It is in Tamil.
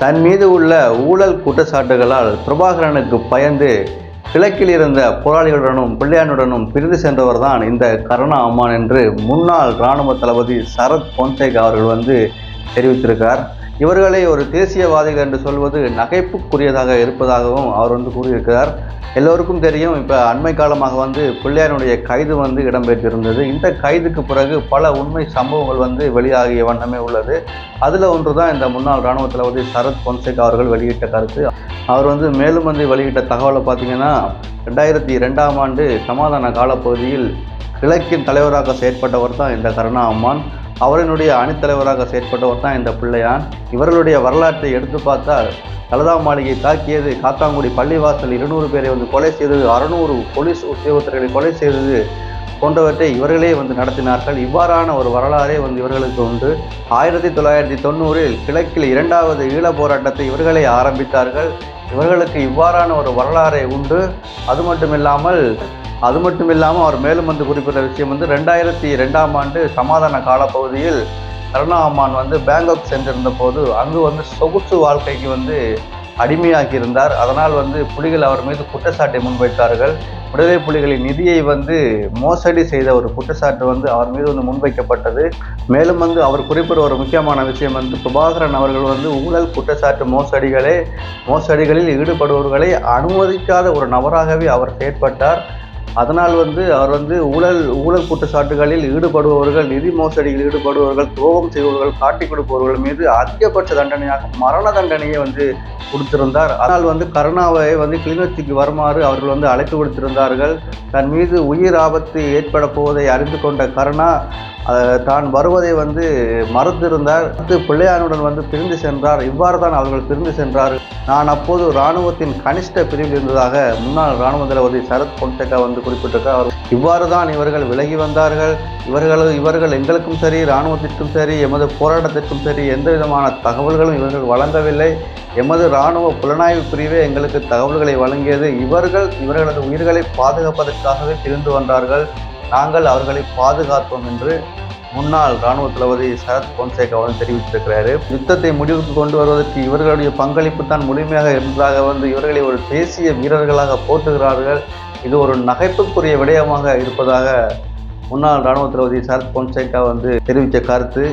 தன் மீது உள்ள ஊழல் குற்றச்சாட்டுகளால் பிரபாகரனுக்கு பயந்து கிழக்கில் இருந்த போராளிகளுடனும் பிள்ளையானுடனும் பிரிந்து சென்றவர் தான் இந்த கருணா அம்மான் என்று முன்னாள் இராணுவ தளபதி சரத் பொன்சேகா அவர்கள் வந்து தெரிவித்திருக்கார் இவர்களை ஒரு தேசியவாதிகள் என்று சொல்வது நகைப்புக்குரியதாக இருப்பதாகவும் அவர் வந்து கூறியிருக்கிறார். எல்லோருக்கும் தெரியும் இப்போ அண்மை காலமாக வந்து பிள்ளையாருடைய கைது வந்து இடம்பெற்றிருந்தது. இந்த கைதுக்கு பிறகு பல உண்மை சம்பவங்கள் வந்து வெளியாகிய வண்ணமே உள்ளது. அதில் ஒன்று தான் இந்த முன்னாள் இராணுவ தளபதி சரத் பொன்சேகா அவர்கள் வெளியிட்ட கருத்து. அவர் வந்து மேலும் வந்து வெளியிட்ட தகவலை பார்த்தீங்கன்னா ரெண்டாயிரத்தி ரெண்டாம் ஆண்டு சமாதான காலப்பகுதியில் கிழக்கின் தலைவராக செயற்பட்டவர் தான் இந்த கருணா அம்மான் அவரினுடைய அணித்தலைவராக செயற்பட்டவர் தான் இந்த பிள்ளையான். இவர்களுடைய வரலாற்றை எடுத்து பார்த்தால் கலதா மாளிகை தாக்கியது காத்தாங்குடி பள்ளிவாசல் இருநூறு பேரை வந்து கொலை செய்தது அறுநூறு போலீஸ் உத்தியோகத்தர்களை கொலை செய்தது போன்றவற்றை இவர்களே வந்து நடத்தினார்கள். இவ்வாறான ஒரு வரலாறே வந்து இவர்களுக்கு உண்டு. ஆயிரத்தி தொள்ளாயிரத்தி தொண்ணூறில் கிழக்கில் இரண்டாவது ஈழப் போராட்டத்தை இவர்களே ஆரம்பித்தார்கள். இவர்களுக்கு இவ்வாறான ஒரு வரலாறே உண்டு. அது மட்டுமில்லாமல் அது மட்டும் இல்லாமல் அவர் மேலும் வந்து குறிப்பிட்ட விஷயம் வந்து ரெண்டாயிரத்தி ரெண்டாம் ஆண்டு சமாதான காலப்பகுதியில் கருணா அம்மான் வந்து பேங்காக் சென்றிருந்த போது அங்கு வந்து சொகுசு வாழ்க்கைக்கு வந்து அடிமையாகி இருந்தார். அதனால் வந்து புலிகள் அவர் மீது குற்றச்சாட்டை முன்வைத்தார்கள். விடுதலை புலிகளின் நிதியை வந்து மோசடி செய்த ஒரு குற்றச்சாட்டு வந்து அவர் மீது வந்து முன்வைக்கப்பட்டது. மேலும் வந்து அவர் குறிப்பிட்ட ஒரு முக்கியமான விஷயம் வந்து பிரபாகரன் அவர்கள் வந்து ஊழல் குற்றச்சாட்டு மோசடிகளே மோசடிகளில் ஈடுபடுபவர்களை அனுமதிக்காத ஒரு நபராகவே அவர் செயற்பட்டார். அதனால் வந்து அவர் வந்து ஊழல் ஊழல் குற்றச்சாட்டுகளில் ஈடுபடுபவர்கள் நிதி மோசடியில் ஈடுபடுபவர்கள் துரோகம் செய்பவர்கள் காட்டிக் கொடுப்பவர்கள் மீது அதிகபட்ச தண்டனையாக மரண தண்டனையை வந்து கொடுத்திருந்தார். அதனால் வந்து கருணாவை வந்து கிளிநொச்சிக்கு வருமாறு அவர்கள் வந்து அழைப்பு கொடுத்திருந்தார்கள் தன் மீது உயிர் ஆபத்து ஏற்பட போவதை அறிந்து கொண்ட கருணா தான் வருவதை வந்து மறுத்திருந்தார். பிள்ளையானுடன் வந்து பிரிந்து சென்றார். இவ்வாறு தான் அவர்கள் பிரிந்து சென்றார். நான் அப்போது இராணுவத்தின் கனிஷ்ட பிரிவில் இருந்ததாக முன்னாள் இராணுவ தளபதி சரத் பொன்சேகா வந்து குறிப்பிட்டிருக்கார் அவர் இவ்வாறு தான் இவர்கள் விலகி வந்தார்கள். இவர்கள் இவர்கள் எங்களுக்கும் சரி இராணுவத்திற்கும் சரி எமது போராட்டத்திற்கும் சரி எந்த விதமான தகவல்களும் இவர்கள் வழங்கவில்லை. எமது இராணுவ புலனாய்வு பிரிவே எங்களுக்கு தகவல்களை வழங்கியது. இவர்கள் இவர்களது உயிர்களை பாதுகாப்பதற்காகவே திரிந்து வந்தார்கள். நாங்கள் அவர்களை பாதுகாத்தோம் என்று முன்னாள் ராணுவ தளபதி சரத் பொன்சேகா வந்து தெரிவித்திருக்கிறாரு. யுத்தத்தை முடிவுக்கு கொண்டு வருவதற்கு இவர்களுடைய பங்களிப்பு தான் முழுமையாக இருந்ததாக வந்து இவர்களை ஒரு தேசிய வீரர்களாக போற்றுகிறார்கள். இது ஒரு நகைப்புக்குரிய விடயமாக இருப்பதாக முன்னாள் ராணுவ தளபதி சரத் பொன்சேகா வந்து தெரிவித்த கருத்து.